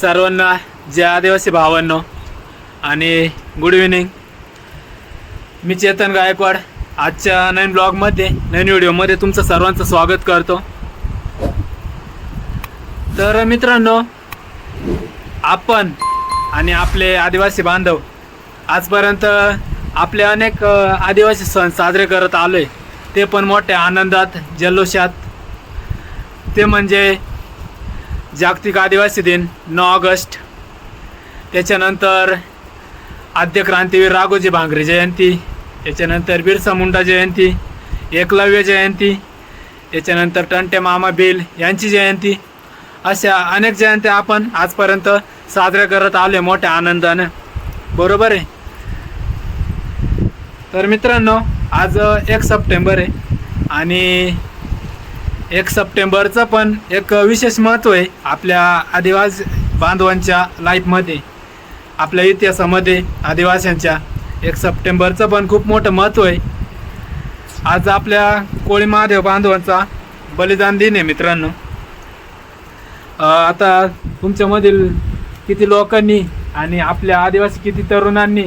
सर्वांना जे आदिवासी भावांनो आणि गुड इव्हिनिंग मी चेतन गायकवाड. आजच्या नवीन ब्लॉगमध्ये नवीन व्हिडिओमध्ये तुमचं सर्वांचं स्वागत करतो. तर मित्रांनो आपण आणि आपले आदिवासी बांधव आजपर्यंत आपले अनेक आदिवासी सण साजरे करत आलोय. ते पण मोठ्या आनंदात जल्लोषात. ते म्हणजे जागतिक आदिवासी दिन नऊ ऑगस्ट. त्याच्यानंतर आद्य क्रांतीवीर राघोजी भांगरे जयंती त्याच्यानंतर बिरसा मुंडा जयंती एकलव्य जयंती त्याच्यानंतर टंटे मामा भिल यांची जयंती. अशा अनेक जयंत्या आपण आजपर्यंत साजऱ्या करत आले मोठ्या आनंदानं. बरोबर आहे? तर मित्रांनो आज एक सप्टेंबर आहे आणि एक सप्टेंबरचं पण एक विशेष महत्त्व आहे आपल्या आदिवासी बांधवांच्या लाईफमध्ये आपल्या इतिहासामध्ये आदिवासींच्या. एक सप्टेंबरचं पण खूप मोठं महत्त्व आहे. आज आपल्या कोळी महादेव बांधवांचा बलिदान दिन आहे मित्रांनो. आता तुमच्यामधील किती लोकांनी आणि आपल्या आदिवासी किती तरुणांनी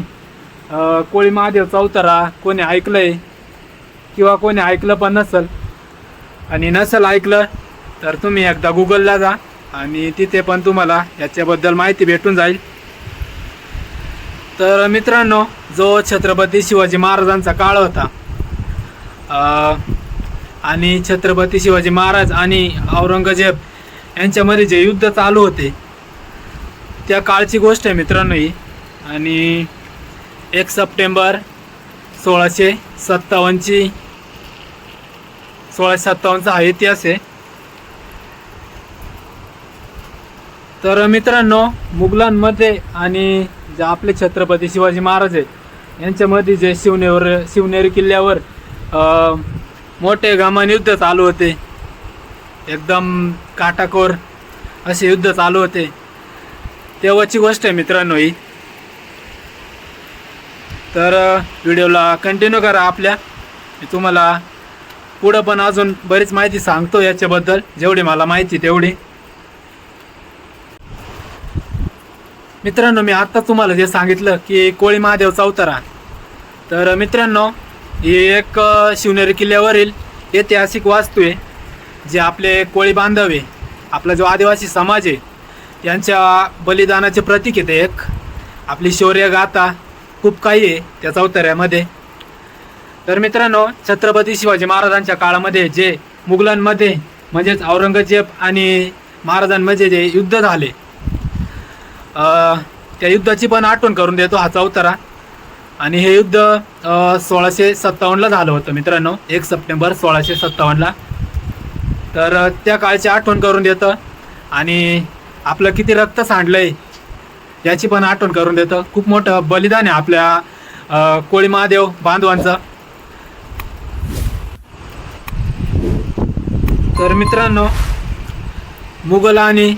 कोळी महादेव चौतारा कोणी ऐकलं आहे किंवा कोणी ऐकलं पण नसेल? आणि नसेल ऐकलं तर तुम्ही एकदा गुगलला जा आणि तिथे पण तुम्हाला याच्याबद्दल माहिती भेटून जाईल. तर मित्रांनो जो छत्रपती शिवाजी महाराजांचा काळ होता आणि छत्रपती शिवाजी महाराज आणि औरंगजेब यांच्यामध्ये जे युद्ध चालू होते त्या काळची गोष्ट आहे मित्रांनो ही. आणि एक सप्टेंबर सोळाशे सत्तावन्नची सोळाशे सत्तावन्नचा हा इतिहास आहे. तर मित्रांनो मुघलांमध्ये आणि जे आपले छत्रपती शिवाजी महाराज आहेत यांच्यामध्ये जे शिवनेवर शिवनेरी किल्ल्यावर मोठे गमान युद्ध चालू होते. एकदम काटाकोर असे युद्ध चालू होते. तेव्हाची गोष्ट आहे मित्रांनो ही. तर व्हिडिओला कंटिन्यू करा आपल्या. मी तुम्हाला पुढं पण अजून बरीच माहिती सांगतो याच्याबद्दल. जेवढी मला माहिती तेवढी. मित्रांनो मी आत्ता तुम्हाला जे सांगितलं की कोळी महादेव चौतारा. तर मित्रांनो ही एक शिवनेरी किल्ल्यावरील ऐतिहासिक वास्तू आहे जे आपले कोळी बांधव आहे आपला जो आदिवासी समाज आहे यांच्या बलिदानाचे प्रतीक आहे ते एक. आपली शौर्य गाथा खूप काही आहे त्या चौताऱ्यामध्ये. तर मित्रांनो छत्रपती शिवाजी महाराजांच्या काळामध्ये जे मुघलांमध्ये म्हणजेच औरंगजेब आणि महाराजांमध्ये जे युद्ध झाले त्या युद्धाची पण आठवण करून देतो हा चौतारा आणि हे युद्ध सोळाशे सत्तावन्नला झालं होतं मित्रांनो एक सप्टेंबर सोळाशे सत्तावन्नला. तर त्या काळची आठवण करून देतं. आणि आपलं किती रक्त सांडलंय याची पण आठवण करून देतं. खूप मोठं बलिदान आहे आपल्या कोळी महादेव बांधवांचं. तर मित्रांनो मुघल आणि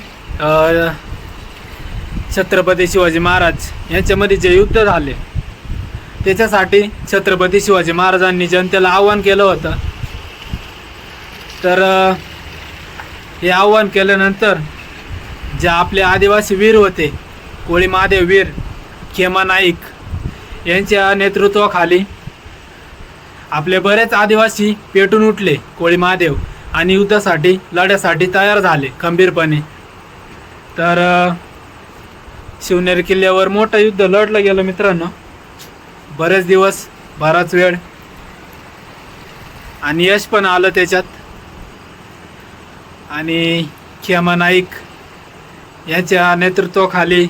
छत्रपती शिवाजी महाराज यांच्यामध्ये जे युद्ध झाले त्याच्यासाठी छत्रपती शिवाजी महाराजांनी जनतेला आव्हान केलं होतं. तर हे आव्हान केल्यानंतर जे आपले आदिवासी वीर होते कोळी महादेव वीर खेमा नाईक यांच्या नेतृत्वाखाली आपले बरेच आदिवासी पेटून उठले कोळी महादेव. आणि युद्धासाठी लढ्यासाठी तयार झाले खंबीरपणे. तर शिवनेरी किल्ल्यावर मोठं युद्ध लढलं गेलं मित्रांनो. बरेच दिवस बराच वेळ. आणि यश पण आलं त्याच्यात. आणि खेमा नाईक यांच्या नेतृत्वाखाली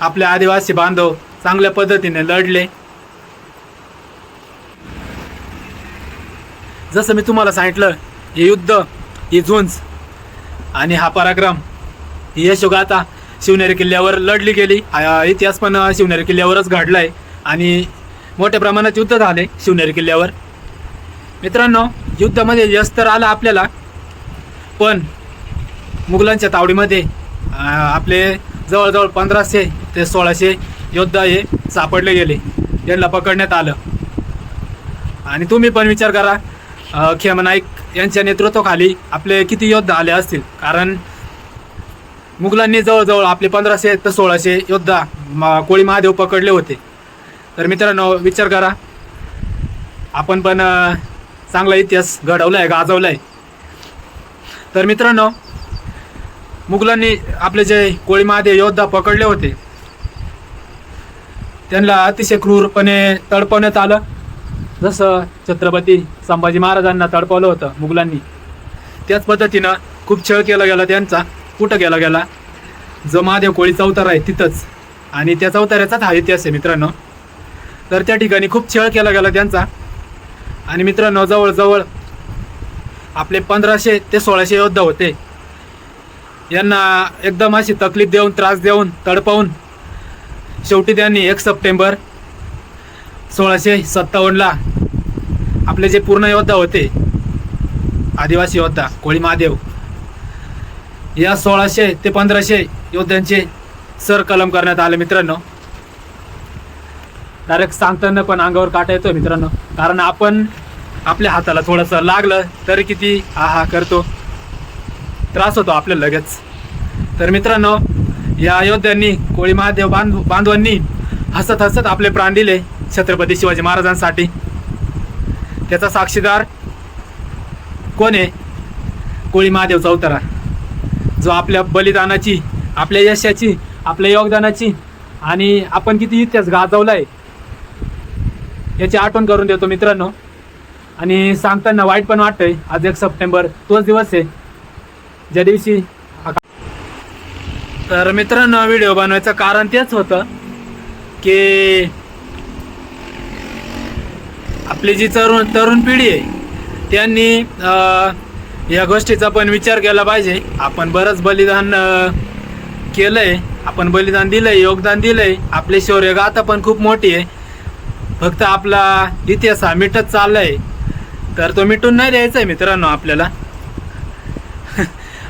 आपले आदिवासी बांधव चांगल्या पद्धतीने लढले. जसं मी तुम्हाला सांगितलं हे युद्ध ही झुंज आणि हा पराक्रम ही यशोगाथा शिवनेरी किल्ल्यावर लढली गेली. इतिहास पण शिवनेरी किल्ल्यावरच घडला आहे आणि मोठ्या प्रमाणात युद्ध झाले शिवनेरी किल्ल्यावर. मित्रांनो युद्धामध्ये यश तर आलं आपल्याला पण मुघलांच्या तावडीमध्ये आपले जवळजवळ पंधराशे ते सोळाशे योद्धा हे सापडले गेले. त्यांना पकडण्यात आलं. आणि तुम्ही पण विचार करा खेमनाईक खेम नाईक यांच्या नेतृत्वाखाली आपले किती योद्धा आले असतील? कारण मुघलांनी जवळजवळ आपले पंधराशे ते सोळाशे योद्धा कोळी महादेव पकडले होते. तर मित्रांनो विचार करा. आपण पण चांगला इतिहास घडवला आहे गाजवला आहे तर मित्रांनो मुघलांनी आपले जे कोळी महादेव योद्धा पकडले होते त्यांना अतिशय क्रूरपणे तडपवण्यात आलं. जसं छत्रपती संभाजी महाराजांना तडपवलं होतं मुघलांनी. त्याच पद्धतीनं खूप छळ केला गेला त्यांचा कुठं गेला गेला. जो महादेव कोळी चौतारा आहे तिथंच. आणि त्या चौताऱ्याचाच हा इतिहास आहे मित्रांनो. तर त्या ठिकाणी खूप छळ केला गेला त्यांचा. आणि मित्रांनो जवळजवळ आपले पंधराशे ते सोळाशे योद्धा होते. यांना एकदम अशी तकलीफ देऊन त्रास देऊन तडपावून शेवटी त्यांनी एक सप्टेंबर सोळाशे सत्तावन्नला आपले जे पूर्ण योद्धा होते आदिवासी योद्धा कोळी महादेव या सोळाशे ते पंधराशे योद्ध्यांचे सर कलम करण्यात आले मित्रांनो. डायरेक्ट सांगताना पण अंगावर काटा येतो मित्रांनो. कारण आपण आपल्या हाताला थोडंसं लागलं तरी किती हा हा करतो. त्रास होतो आपल्याला लगेच. तर मित्रांनो या योद्ध्यांनी कोळी महादेव बांध बांधवांनी हसत हसत आपले प्राण दिले. छत्रपती शिवाजी महाराजांसाठी. त्याचा साक्षीदार कोण आहे? कोळी महादेव चौतारा. जो आपल्या बलिदानाची आपल्या यशाची आपल्या योगदानाची आणि आपण किती इतिहास गाजवला आहे याची आठवण करून देतो मित्रांनो. आणि सांगताना वाईट पण वाटतंय. आज एक सप्टेंबर तोच दिवस आहे. ज्या दिवशी तर मित्रांनो व्हिडिओ बनवायचं कारण तेच होतं की आपली जी तरुण तरुण पिढी आहे त्यांनी या गोष्टीचा पण विचार केला पाहिजे. आपण बरंच बलिदान केलं आहे आपण बलिदान दिलं आहे योगदान दिलं आहे आपले शौर्य गाथा पण खूप मोठी आहे. फक्त आपला इतिहास हा मिटत चाललाय. तर तो मिटून नाही द्यायचा आहे मित्रांनो आपल्याला.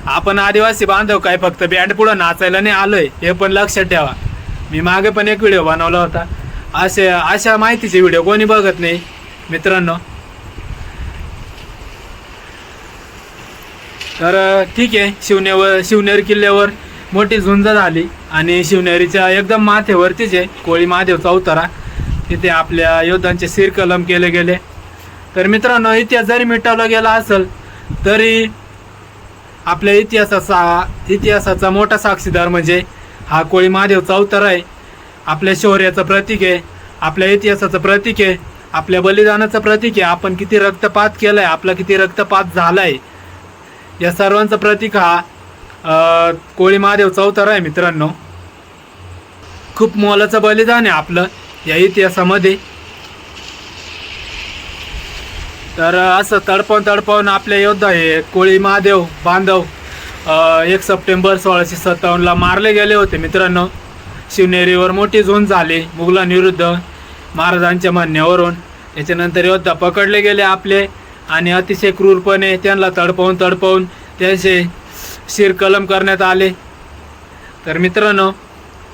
आपण आदिवासी बांधव काय फक्त बँड पुढं नाचायला नाही आलोय हे पण लक्षात ठेवा. मी मागे पण एक व्हिडिओ बनवला होता. असे अशा माहितीचे व्हिडिओ कोणी बघत नाही. मित्रांनो. तर ठीक आहे. शिवनेवर शिवनेरी किल्ल्यावर मोठी झुंज झाली आणि शिवनेरीच्या एकदम माथेवरतीच आहे कोळी महादेव चौतारा तिथे आपल्या योद्धांचे सिरकलम केले गेले. तर मित्रांनो इतिहास जरी मिटवला गेला असेल तरी आपल्या इतिहासाचा इतिहासाचा मोठा साक्षीदार म्हणजे हा कोळी महादेव चौतारा आहे. आपल्या शौर्याचं प्रतीक आहे. आपल्या इतिहासाचं प्रतीक आहे. आपल्या बलिदानाचं प्रतीक आहे. आपण किती रक्तपात केलाय आपला किती रक्तपात झालाय या सर्वांचं प्रतीक हा कोळी महादेव चौतारा आहे मित्रांनो. खूप मोलाचं बलिदान आहे आपलं या इतिहासामध्ये. तर असं तडपावून तडपावून आपले योद्धा हे कोळी महादेव बांधव एक सप्टेंबर सोळाशे सत्तावन्नला मारले गेले होते मित्रांनो. शिवनेरीवर मोठी झोन झाली मुघलांविरुद्ध. महाराजांच्या म्हणण्यावरून त्याच्यानंतर योद्धा पकडले गेले आपले आणि अतिशय क्रूरपणे त्यांना तडपवून तडपवून त्यांचे शिरकलम करण्यात आले. तर मित्रांनो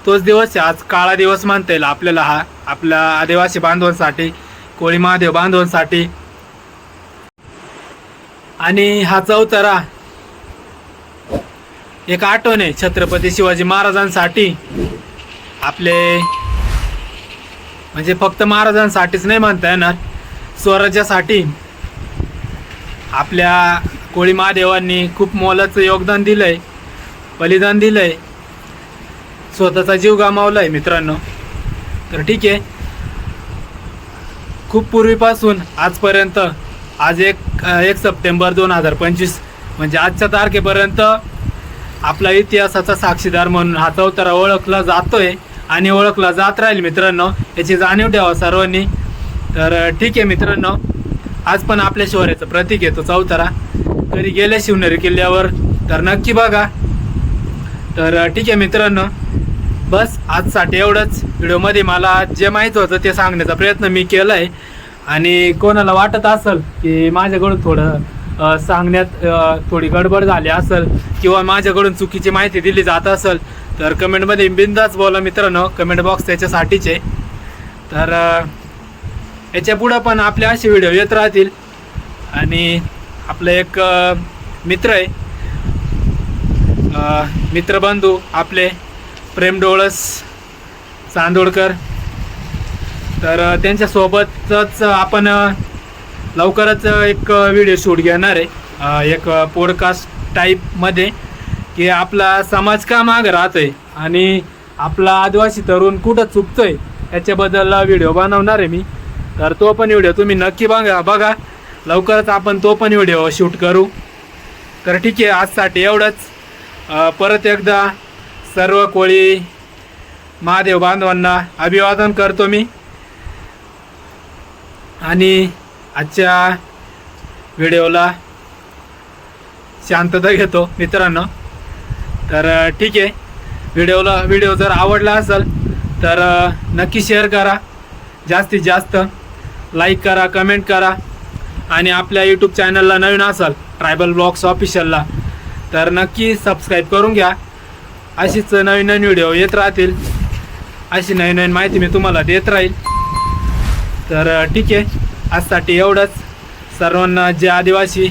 तोच दिवस आज काळा दिवस म्हणता येईल आपल्याला हा आपल्या आदिवासी बांधवांसाठी कोळी महादेव बांधवांसाठी. आणि हा चौतारा एक आठवण आहे. छत्रपती शिवाजी महाराजांसाठी आपले म्हणजे फक्त महाराजांसाठीच नाही म्हणता येणार स्वराज्यासाठी. आपल्या कोळी महादेवांनी खूप मोलाचं योगदान दिलंय बलिदान दिलंय स्वतःचा जीव गमावलाय मित्रांनो. तर ठीक आहे. खूप पूर्वीपासून आजपर्यंत आज एक एक सप्टेंबर दोन हजार पंचवीस म्हणजे आजच्या तारखेपर्यंत आपला इतिहासाचा साक्षीदार म्हणून हा चौतारा ओळखला जातोय. आणि ओळखला जात राहील मित्रांनो. याची जाणीव ठेवा सर्वांनी. तर ठीक आहे मित्रांनो. आज पण आपल्या शौर्याचं प्रतीक येतो चौथारा चौतारा. कधी गेले शिवनेरी किल्ल्यावर? तर नक्की बघा. तर ठीक आहे मित्रांनो. बस आजसाठी एवढंच व्हिडिओमध्ये मला जे माहीत होतं ते सांगण्याचा प्रयत्न मी केला आहे आणि कोणाला वाटत असेल की माझ्याकडून थोडं सांगण्यात थोडी गडबड झाली असेल किंवा माझ्याकडून चुकीची माहिती दिली जात असेल तर कमेंटमध्ये बिंदाच बोला मित्रांनो कमेंट बॉक्स त्याच्यासाठीच. आहे तर याच्या पुढं पण आपले असे व्हिडिओ येत राहतील. आणि आपलं एक मित्र आहे. मित्रबंधू आपले प्रेम डोळस चांदोडकर. तर त्यांच्यासोबतच आपण लवकरच एक व्हिडिओ शूट घेणार आहे. एक पॉडकास्ट टाईपमध्ये की आपला समाज का मागं राहतोय आणि आपला आदिवासी तरुण कुठं चुकतोय याच्याबद्दल व्हिडिओ बनवणार आहे मी. तर तो पण व्हिडिओ तुम्ही नक्की बघा बघा. लवकरच आपण तो पण व्हिडिओ शूट करू. तर ठीक आहे आजसाठी एवढंच. परत एकदा सर्व कोळी महादेव बांधवांना अभिवादन करतो मी. आणि आजच्या व्हिडिओला शांतता घेतो मित्रांनो. तर ठीक आहे. व्हिडिओला व्हिडिओ जर आवडला असेल तर नक्की शेअर करा. जास्तीत जास्त लाईक करा कमेंट करा. आणि आपल्या यूट्यूब चॅनलला नवीन असाल ट्रायबल ब्लॉग्स ऑफिशियलला तर नक्की सबस्क्राईब करून घ्या. अशीच नवीन नवीन व्हिडिओ येत राहतील. अशी नवीन नवीन माहिती मी तुम्हाला देत राहील. तर ठीक आहे. आजसाठी एवढंच. सर्वांना जे आदिवासी.